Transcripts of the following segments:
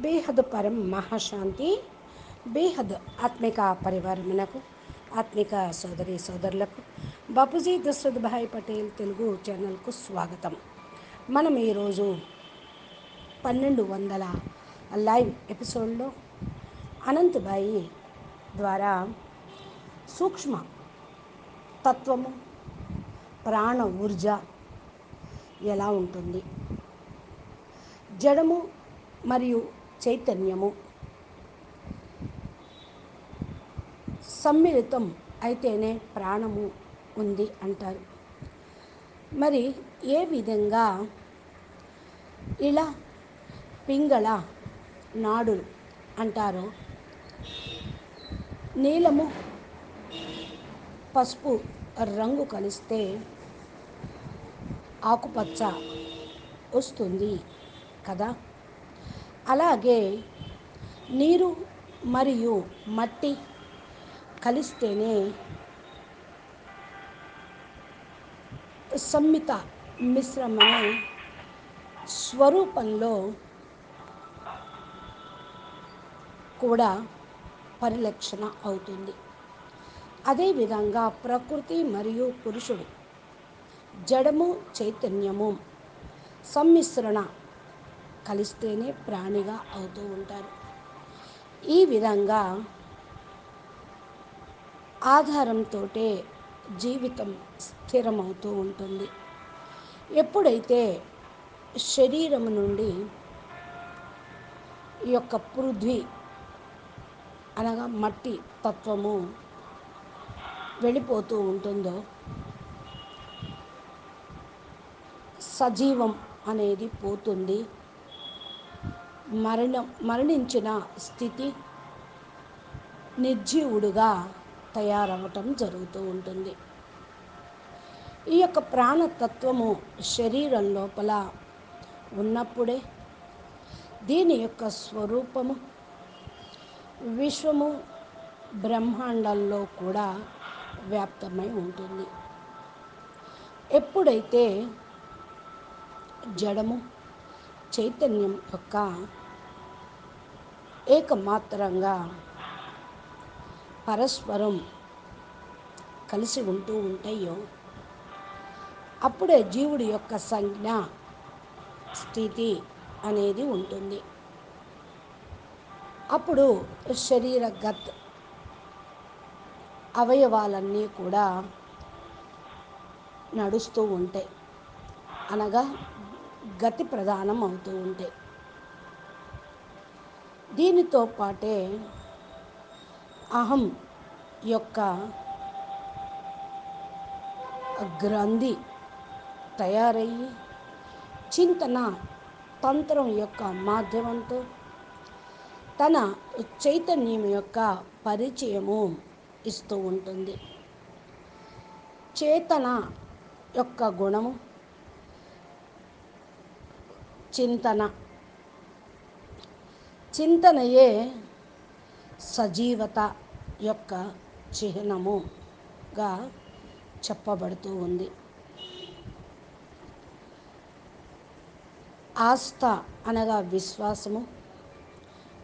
బేహద్ పరం మహాశాంతి బేహద్ ఆత్మిక పరివారమునకు ఆత్మిక సోదరి సోదరులకు బాపూజీ దశరథ్ భాయ్ పటేల్ తెలుగు ఛానల్కు స్వాగతం. మనం ఈరోజు పన్నెండు వందల లైవ్ ఎపిసోడ్లో అనంతబాయి ద్వారా సూక్ష్మ తత్వము ప్రాణ ఊర్జ ఎలా ఉంటుంది? జడము మరియు చైతన్యము. సమ్మిళితం అయితేనే ప్రాణము ఉంది అంటారు. మరి ఏ విధంగా ఇలా పింగళ నాడులు అంటారో? నీలము పసుపు రంగు కలిస్తే ఆకుపచ్చ వస్తుంది కదా? అలాగే నీరు మరియు మట్టి కలిస్తేనే సమ్మిత మిశ్రమనే స్వరూపంలో కూడా పరిలక్షణ అవుతుంది. అదేవిధంగా ప్రకృతి మరియు పురుషుడు జడము చైతన్యము సమ్మిశ్రణ కలిస్తేనే ప్రాణిగా అవుతూ ఉంటారు. ఈ విధంగా ఆధారంతో జీవితం స్థిరమవుతూ ఉంటుంది. ఎప్పుడైతే శరీరం నుండి ఈ యొక్క పృథ్వీ అనగా మట్టి తత్వము వెళ్ళిపోతూ ఉంటుందో సజీవం అనేది పోతుంది. మరణం మరణించిన స్థితి నిర్జీవుడుగా తయారవటం జరుగుతూ ఉంటుంది. ఈ యొక్క ప్రాణతత్వము శరీరం లోపల ఉన్నప్పుడే దీని యొక్క స్వరూపము విశ్వము బ్రహ్మాండంలో కూడా వ్యాప్తమై ఉంటుంది. ఎప్పుడైతే జడము చైతన్యం యొక్క ఏకమాత్రంగా పరస్పరం కలిసి ఉంటూ ఉంటాయో అప్పుడే జీవుడి యొక్క సంజ్ఞ స్థితి అనేది ఉంటుంది. అప్పుడు శరీరగత్ అవయవాలన్నీ కూడా నడుస్తూ ఉంటాయి. అనగా గతి ప్రధానం అవుతూ ఉంటాయి. దీనితో పాటే అహం యొక్క గ్రంథి తయారయ్యి చింతన తంత్రం యొక్క మాధ్యమంతో తన చైతన్యం యొక్క పరిచయము ఇస్తూ ఉంటుంది. చేతన యొక్క గుణము చింతన చింతనయే సజీవత యొక్క చిహ్నముగా చెప్పబడుతూ ఉంది. ఆస్థ అనగా విశ్వాసము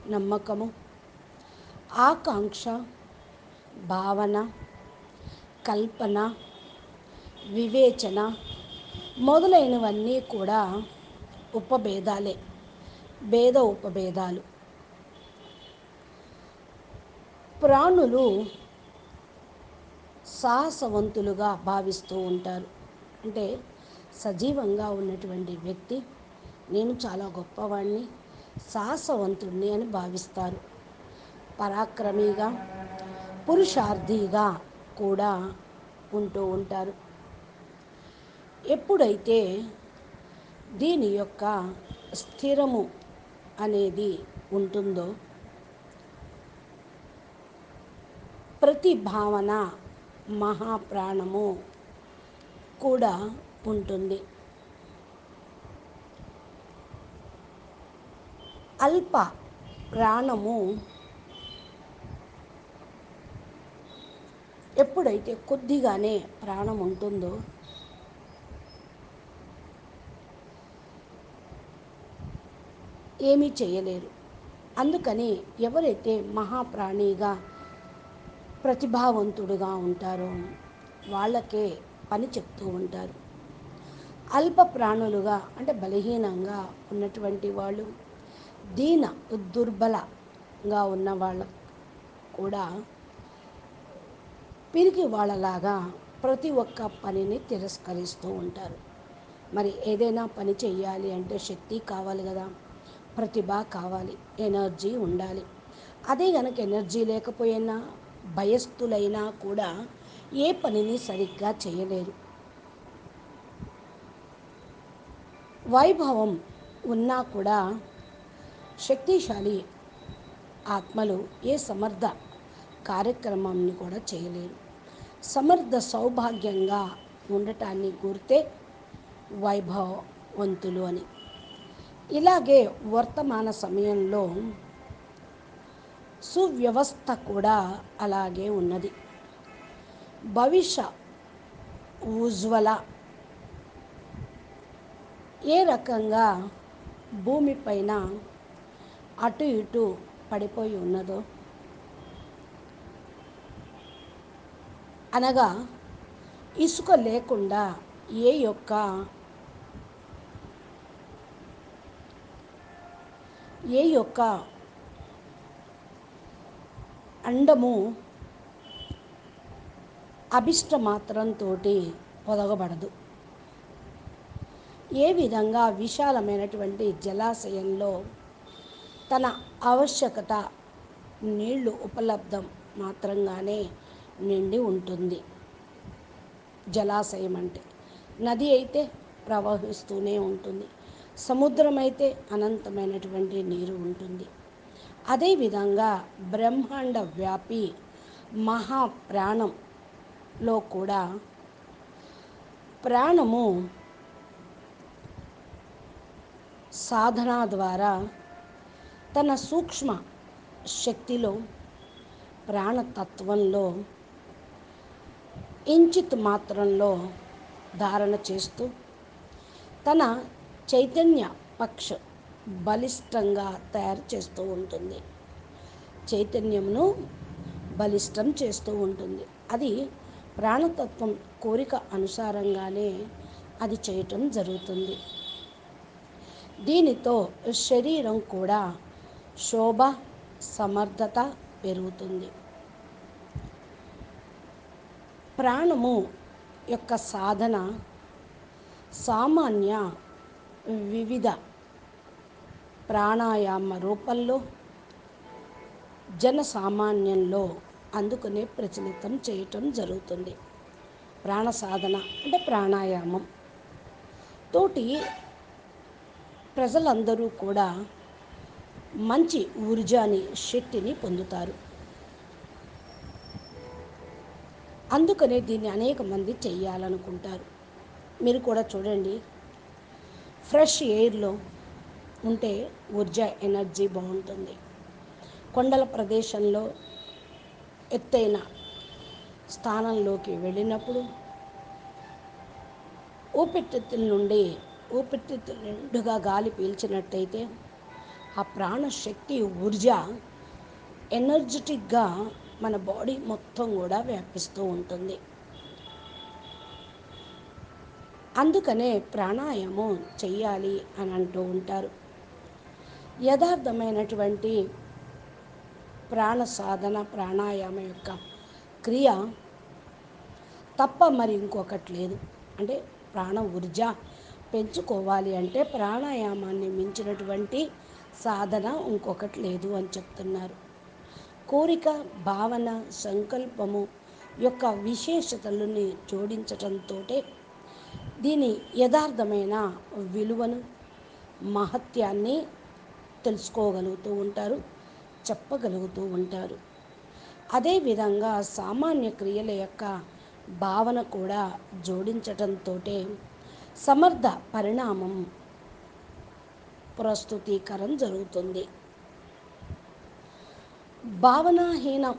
నమ్మకము ఆకాంక్ష భావన కల్పన వివేచన మొదలైనవన్నీ కూడా ఉపభేదాలే భేద ఉపభేదాలు. ప్రాణులు సాహసవంతులుగా భావిస్తూ ఉంటారు. అంటే సజీవంగా ఉన్నటువంటి వ్యక్తి నేను చాలా గొప్పవాడిని సాహసవంతుడిని అని భావిస్తారు. పరాక్రమిగా పురుషార్థిగా కూడా ఉంటూ ఉంటారు. ఎప్పుడైతే దీని యొక్క స్థిరము అనేది ఉంటుందో ప్రతి భావన మహాప్రాణము కూడా ఉంటుంది. అల్ప ప్రాణము ఎప్పుడైతే కొద్దిగానే ప్రాణం ఉంటుందో ఏమీ చేయలేరు. అందుకని ఎవరైతే మహాప్రాణిగా ప్రతిభావంతుడుగా ఉంటారో. వాళ్ళకే పని చెప్తూ ఉంటారు. అల్ప ప్రాణులుగా అంటే బలహీనంగా ఉన్నటువంటి వాళ్ళు దీన దుర్బలంగా ఉన్న వాళ్ళ కూడా పిరికి వాళ్ళలాగా ప్రతి ఒక్క పనిని తిరస్కరిస్తూ ఉంటారు. మరి ఏదైనా పని చేయాలి అంటే శక్తి కావాలి కదా ప్రతిభ కావాలి ఎనర్జీ ఉండాలి. అదే కనుక ఎనర్జీ లేకపోయినా భయస్థులైనా కూడా ఏ పనిని సరిగ్గా చేయలేరు. వైభవం ఉన్నా కూడా శక్తిశాలి ఆత్మలు ఏ సమర్థ కార్యక్రమాన్ని కూడా చేయలేరు. సమర్థ సౌభాగ్యంగా ఉండటాన్ని గుర్తే వైభవవంతులు అని. ఇలాగే వర్తమాన సమయంలో సువ్యవస్థ కూడా అలాగే ఉన్నది. భవిష్య ఉజ్వల ఏ రకంగా భూమిపైన అటు ఇటు పడిపోయి ఉన్నదో అనగా ఇసుక లేకుండా ఏ యొక్క ఏ యొక్క అండము అభిష్ట మాత్రంతో పొదగబడదు. ఏ విధంగా విశాలమైనటువంటి జలాశయంలో తన ఆవశ్యకత నీళ్ళు ఉపలబ్ధం మాత్రంగానే నిండి ఉంటుంది. జలాశయం అంటే నది అయితే ప్రవహిస్తూనే ఉంటుంది. సముద్రం అయితే అనంతమైనటువంటి నీరు ఉంటుంది. అదేవిధంగా బ్రహ్మాండ వ్యాపి మహాప్రాణంలో కూడా ప్రాణము సాధన ద్వారా తన సూక్ష్మ శక్తిలో ప్రాణతత్వంలో ఇంచిత్ మాత్రంలో ధారణ చేస్తూ తన చైతన్య పక్ష బలిష్టంగా తయారు చేస్తూ ఉంటుంది. చైతన్యమును బలిష్టం చేస్తూ ఉంటుంది. అది ప్రాణతత్వం కోరిక అనుసారంగానే అది చేయటం జరుగుతుంది. దీనితో శరీరం కూడా శోభ సమర్థత పెరుగుతుంది. ప్రాణము యొక్క సాధన సామాన్య వివిధ ప్రాణాయామ రూపంలో జన సామాన్యంలో అందుకనే ప్రచలితం చేయటం జరుగుతుంది. ప్రాణ సాధన అంటే ప్రాణాయామం. తోటి ప్రజలందరూ కూడా మంచి ఊర్జాని శక్తిని పొందుతారు. అందుకనే దీన్ని అనేక మంది చేయాలనుకుంటారు. మీరు కూడా చూడండి. ఫ్రెష్ ఎయిర్లో ఉంటే ఊర్జ ఎనర్జీ బాగుంటుంది. కొండల ప్రదేశంలో ఎత్తైన స్థానంలోకి వెళ్ళినప్పుడు ఊపిరితిత్తుల నుండి ఊపిరితిత్తుల నిండుగా గాలి పీల్చినట్టయితే ఆ ప్రాణశక్తి ఊర్జ ఎనర్జెటిక్గా మన బాడీ మొత్తం కూడా వ్యాపిస్తూ ఉంటుంది. అందుకనే ప్రాణాయామం చెయ్యాలి అని అంటూ ఉంటారు. యథార్థమైనటువంటి ప్రాణ సాధన ప్రాణాయామం యొక్క క్రియ తప్ప మరి ఇంకొకటి లేదు. అంటే ప్రాణ ఊర్జ పెంచుకోవాలి అంటే ప్రాణాయామాన్ని మించినటువంటి సాధన ఇంకొకటి లేదు అని చెప్తున్నారు. కోరిక భావన సంకల్పము యొక్క విశేషతలని జోడించటంతో దీని యథార్థమైన విలువను మహత్యాన్ని తెలుసుకోగలుగుతూ ఉంటారు చెప్పగలుగుతూ ఉంటారు. అదేవిధంగా సామాన్య క్రియల యొక్క భావన కూడా జోడించటంతో సమర్థ పరిణామం ప్రస్తుతీకరణ జరుగుతుంది. భావనాహీనం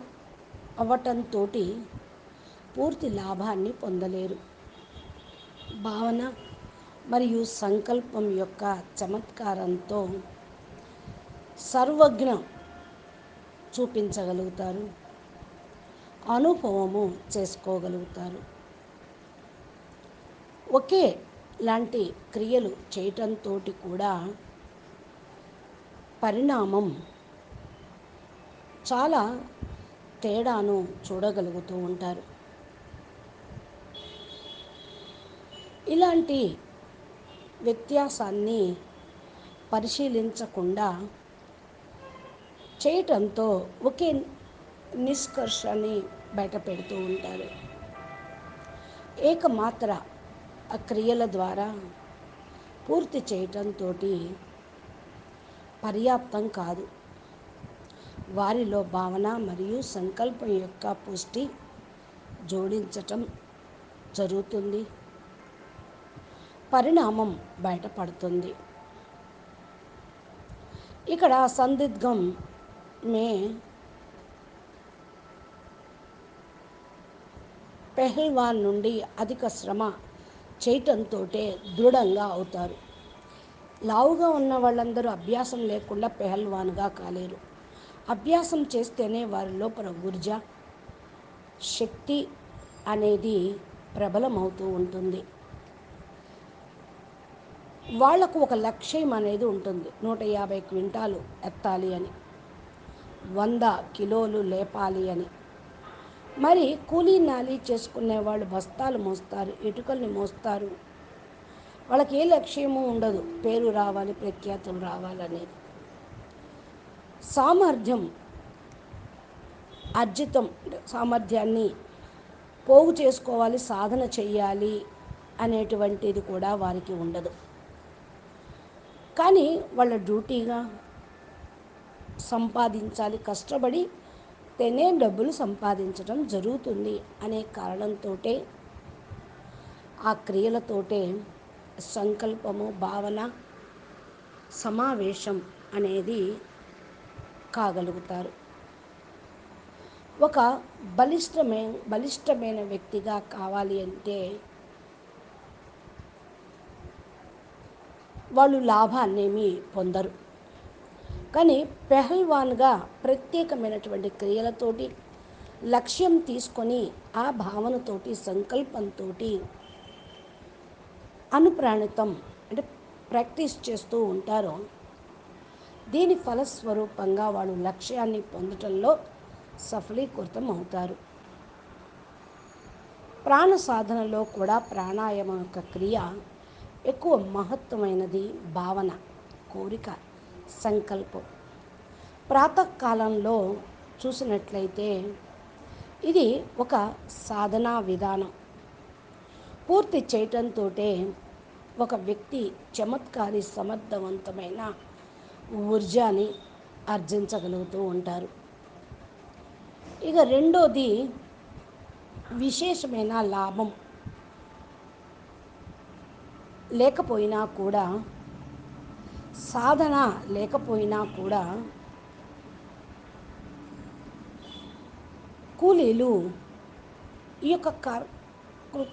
అవ్వటంతో పూర్తి లాభాన్ని పొందలేరు. భావన మరియు సంకల్పం యొక్క చమత్కారంతో సర్వజ్ఞ చూపించగలుగుతారు. అనుభవము చేసుకోగలుగుతారు. ఒకే లాంటి క్రియలు చేయటంతో కూడా పరిణామం చాలా తేడాను చూడగలుగుతూ ఉంటారు. ఇలాంటి వ్యత్యాసాన్ని పరిశీలించకుండా చేయటంతో ఒకే నిష్కర్షని బయట పెడుతూ ఉంటారు. ఏకమాత్ర ఆ క్రియల ద్వారా పూర్తి చేయటంతో పర్యాప్తం కాదు. వారిలో భావన మరియు సంకల్పం యొక్క పుష్టి జోడించటం జరుగుతుంది. పరిణామం బయటపడుతుంది. ఇక్కడ సందిగ్ధం మే పెహల్వాన్ నుండి అధిక శ్రమ చేయటంతో దృఢంగా అవుతారు. లావుగా ఉన్న వాళ్ళందరూ అభ్యాసం లేకుండా పెహల్వాన్గా కాలేరు. అభ్యాసం చేస్తేనే వారి లోపల ఊర్జ శక్తి అనేది ప్రబలమవుతూ ఉంటుంది. వాళ్ళకు ఒక లక్ష్యం అనేది ఉంటుంది. నూట యాభై క్వింటాలు ఎత్తాలి అని. వంద కిలోలు లేపాలి అని. మరి కూలీ నాలి చేసుకునే వాళ్ళు బస్తాలు మోస్తారు ఇటుకల్ని మోస్తారు. వాళ్ళకి ఏ లక్ష్యము ఉండదు పేరు రావాలి ప్రఖ్యాతులు రావాలనేది. సామర్థ్యం అర్జితం సామర్థ్యాన్ని పోగు చేసుకోవాలి సాధన చెయ్యాలి అనేటువంటిది కూడా వారికి ఉండదు. కానీ వాళ్ళ డ్యూటీగా సంపాదించాలి కష్టపడి తినే డబ్బులు సంపాదించడం జరుగుతుంది అనే కారణంతో ఆ క్రియలతోటే సంకల్పము భావన సమావేశం అనేది కాగలుగుతారు. ఒక బలిష్టమైన బలిష్టమైన వ్యక్తిగా కావాలి అంటే వాళ్ళు లాభాన్నేమి పొందరు. కానీ పెహల్వాన్గా ప్రత్యేకమైనటువంటి క్రియలతోటి లక్ష్యం తీసుకొని ఆ భావనతోటి సంకల్పంతో అనుప్రాణితం అంటే ప్రాక్టీస్ చేస్తూ ఉంటారో. దీని ఫలస్వరూపంగా వాళ్ళు లక్ష్యాన్ని పొందటంలో సఫలీకృతం అవుతారు. ప్రాణ సాధనలో కూడా ప్రాణాయామం యొక్క క్రియ ఎక్కువ మహత్వమైనది భావన కోరిక. సంకల్పం. ప్రాతకాలంలో చూసినట్లయితే ఇది ఒక సాధనా విధానం. పూర్తి చేయటంతో ఒక వ్యక్తి చమత్కారి సమర్థవంతమైన ఊర్జాని ఆర్జించగలుగుతూ ఉంటారు. ఇక రెండోది విశేషమైన లాభం. లేకపోయినా కూడా సాధన లేకపోయినా కూడా కూలీలు ఈ యొక్క కార్ కృ-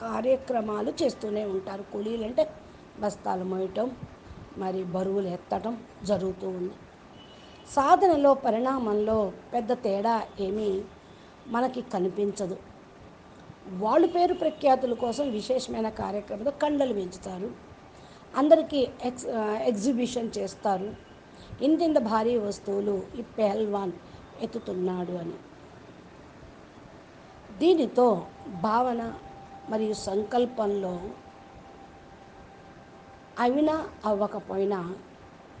కార్యక్రమాలు చేస్తూనే ఉంటారు. కూలీలు అంటే బస్తాలు మోయటం మరి బరువులు ఎత్తడం జరుగుతూ ఉంది. సాధనలో పరిణామంలో పెద్ద తేడా ఏమీ మనకి కనిపించదు. వాళ్ళు పేరు ప్రఖ్యాతుల కోసం విశేషమైన కార్యక్రమంలో కండలు పెంచుతారు అందరికీ ఎక్స్ ఎగ్జిబిషన్ చేస్తారు. ఇంతింత భారీ వస్తువులు ఈ పెహల్వాన్ ఎత్తుతున్నాడు అని. దీనితో భావన మరియు సంకల్పంలో అవినా అవ్వకపోయినా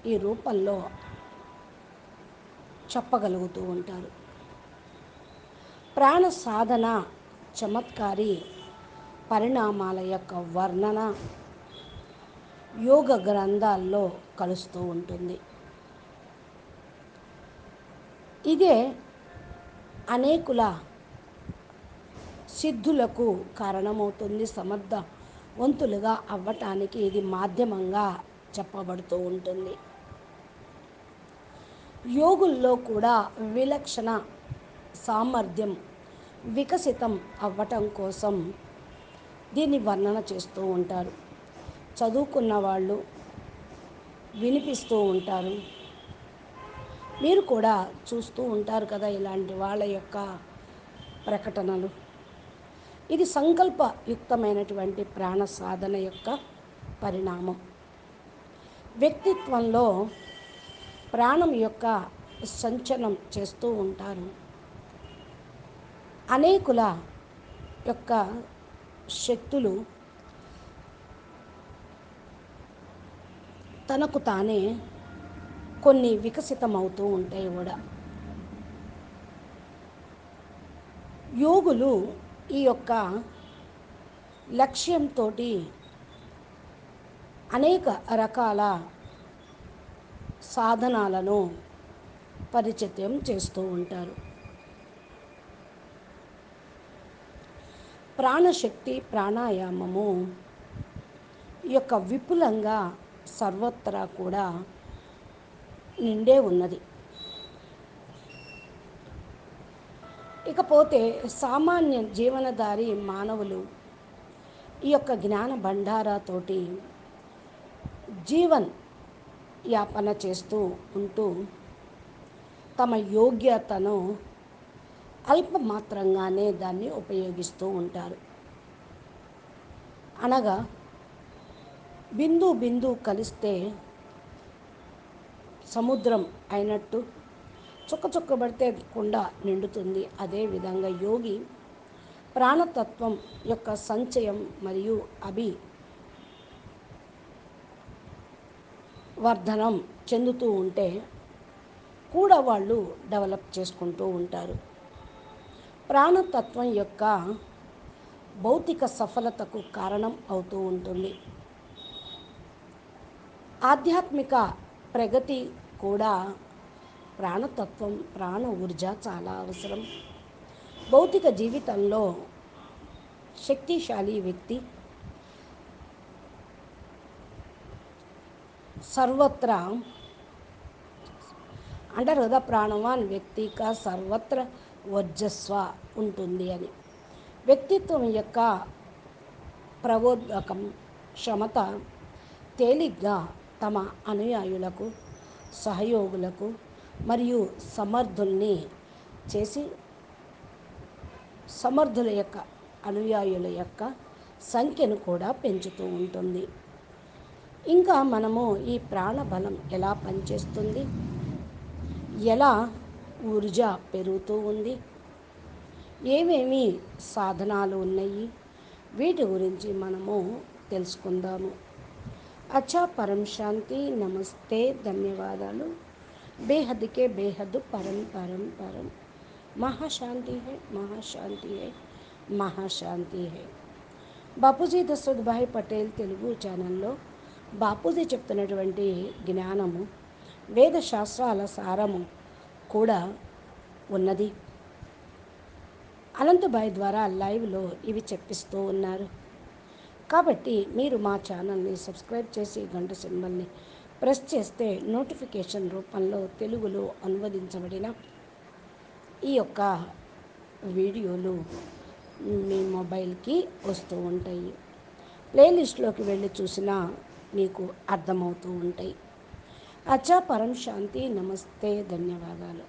ఈ రూపంలో చెప్పగలుగుతూ ఉంటారు. ప్రాణ సాధన చమత్కారి పరిణామాల యొక్క వర్ణన యోగ గ్రంథాల్లో కలుస్తూ ఉంటుంది. ఇదే అనేకుల సిద్ధులకు కారణమవుతుంది సమర్థవంతులుగా అవ్వటానికి ఇది మాధ్యమంగా చెప్పబడుతూ ఉంటుంది. యోగుల్లో కూడా విలక్షణ సామర్థ్యం వికసితం అవ్వటం కోసం దీన్ని వర్ణన చేస్తూ ఉంటారు. చదువుకున్న వాళ్ళు వినిపిస్తూ ఉంటారు. మీరు కూడా చూస్తూ ఉంటారు కదా ఇలాంటి వాళ్ళ యొక్క ప్రకటనలు. ఇది సంకల్పయుక్తమైనటువంటి ప్రాణ సాధన యొక్క పరిణామం. వ్యక్తిత్వంలో ప్రాణం యొక్క సంచలనం చేస్తూ ఉంటారు. అనేకుల యొక్క శక్తులు తనకు తానే కొన్ని వికసితమవుతూ ఉంటాయి కూడా. యోగులు ఈ యొక్క లక్ష్యంతో అనేక రకాల సాధనాలను పరిచయం చేస్తూ ఉంటారు. ప్రాణశక్తి ప్రాణాయామము ఈ యొక్క విపులంగా సర్వత్రా కూడా నిండే ఉన్నది. ఇకపోతే సామాన్య జీవనదారి మానవులు ఈ యొక్క జ్ఞాన భండారాతోటి జీవన్ యాపన చేస్తూ ఉంటూ తమ యోగ్యతను అల్పమాత్రంగానే దాన్ని ఉపయోగిస్తూ ఉంటారు. అనగా బిందు బిందు కలిస్తే సముద్రం అయినట్టు చుక్క చుక్కబడితే కుండ నిండుతుంది. అదేవిధంగా యోగి ప్రాణతత్వం యొక్క సంచయం మరియు అభి వర్ధనం చెందుతూ ఉంటే కూడా వాళ్ళు డెవలప్ చేసుకుంటూ ఉంటారు. ప్రాణతత్వం యొక్క భౌతిక సఫలతకు కారణం అవుతూ ఉంటుంది. ఆధ్యాత్మిక ప్రగతి కూడా ప్రాణతత్వం ప్రాణ ఊర్జ చాలా అవసరం. భౌతిక జీవితంలో శక్తిశాలి వ్యక్తి సర్వత్ర అంటారు ప్రాణవాన్ వ్యక్తిక సర్వత్ర వర్జస్వ ఉంటుంది అని. వ్యక్తిత్వం యొక్క ప్రబోధకం క్షమత తేలిగ్గా తమ అనుయాయులకు సహయోగులకు మరియు సమర్థుల్ని చేసి సమర్థుల యొక్క అనుయాయుల యొక్క సంఖ్యను కూడా పెంచుతూ ఉంటుంది. ఇంకా మనము ఈ ప్రాణబలం ఎలా పనిచేస్తుంది? ఎలా ఊర్జా పెరుగుతూ ఉంది? ఏమేమి సాధనాలు ఉన్నాయి? వీటి గురించి మనము తెలుసుకుందాము. అచ్చా పరం శాంతి నమస్తే ధన్యవాదాలు. బేహద్కే బేహద్ పరం పరం పరం. మహాశాంతి high మహాశాంతి high మహాశాంతి high. Bapuji Dasharathbhai Patel Telugu ఛానల్లో బాపూజీ చెప్తున్నటువంటి జ్ఞానము వేద శాస్త్రాల సారము కూడా ఉన్నది. అనంతభాయ్ ద్వారా లైవ్లో ఇవి చెప్పిస్తూ ఉన్నారు. కాబట్టి మీరు మా ఛానల్ని సబ్స్క్రైబ్ చేసి గంట సింబల్ని ప్రెస్ చేస్తే నోటిఫికేషన్ రూపంలో తెలుగులో అనువదించబడిన ఈ యొక్క వీడియోలు మీ మొబైల్కి వస్తూ ఉంటాయి. ప్లేలిస్ట్లోకి వెళ్ళి చూసినా మీకు అర్థమవుతూ ఉంటాయి. అచ్చా పరం శాంతి నమస్తే ధన్యవాదాలు.